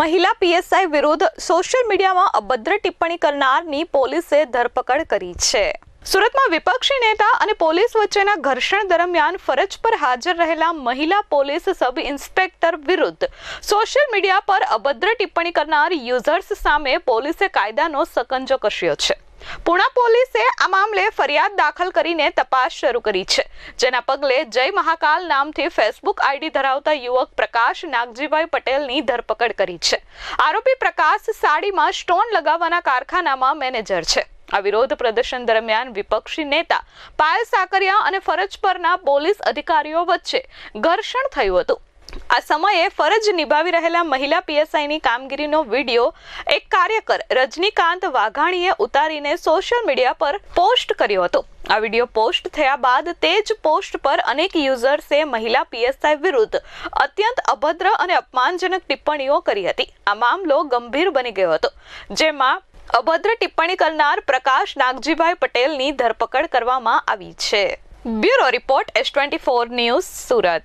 મહિલા પીએસઆઈ વિરુદ્ધ સોશિયલ મીડિયામાં અભદ્ર ટિપ્પણી કરનારની પોલીસે ધરપકડ કરી છે. સુરતમાં વિપક્ષી નેતા અને પોલીસ વચ્ચેના ઘર્ષણ દરમિયાન ફરજ પર હાજર રહેલા મહિલા પોલીસ સબ ઇન્સ્પેક્ટર વિરુદ્ધ સોશિયલ મીડિયા પર અભદ્ર ટિપ્પણી કરનાર યુઝર્સ સામે પોલીસે કાયદાનો સકંજો કસ્યો છે. પુણા પોલીસે આ મામલે ફરિયાદ દાખલ કરીને તપાસ શરૂ કરી છે. જેના પગલે જય મહાકાલ નામથી ફેસબુક આઈડી ધરાવતા યુવક પ્રકાશ નાગજીભાઈ પટેલની ધરપકડ કરી છે. આરોપી પ્રકાશ સાડીમાં સ્ટોન લગાવવાના કારખાનામાં મેનેજર છે. આ વિરોધ પ્રદર્શન દરમિયાન વિપક્ષી નેતા પાયલ સાકરિયા અને ફરજ પરના પોલીસ અધિકારીઓ વચ્ચે ઘર્ષણ થયું હતું. આ સમયે ફરજ નિભાવી રહેલા મહિલા પીએસઆઈની કામગીરીનો વીડિયો એક કાર્યકર રજનીકાંત વાઘાણીએ ઉતારીને સોશિયલ મીડિયા પર પોસ્ટ કર્યો હતો. આ વીડિયો પોસ્ટ થયા બાદ તે જ પોસ્ટ પર અનેક યુઝર્સે મહિલા પીએસઆઈ વિરુદ્ધ અત્યંત અભદ્ર અને અપમાનજનક ટિપ્પણીઓ કરી હતી. આ મામલો ગંભીર બની ગયો હતો, જેમાં અભદ્ર ટિપ્પણી કરનાર પ્રકાશ નાગજીભાઈ પટેલની ધરપકડ કરવામાં આવી છે. Bureau report S twenty four news Surat.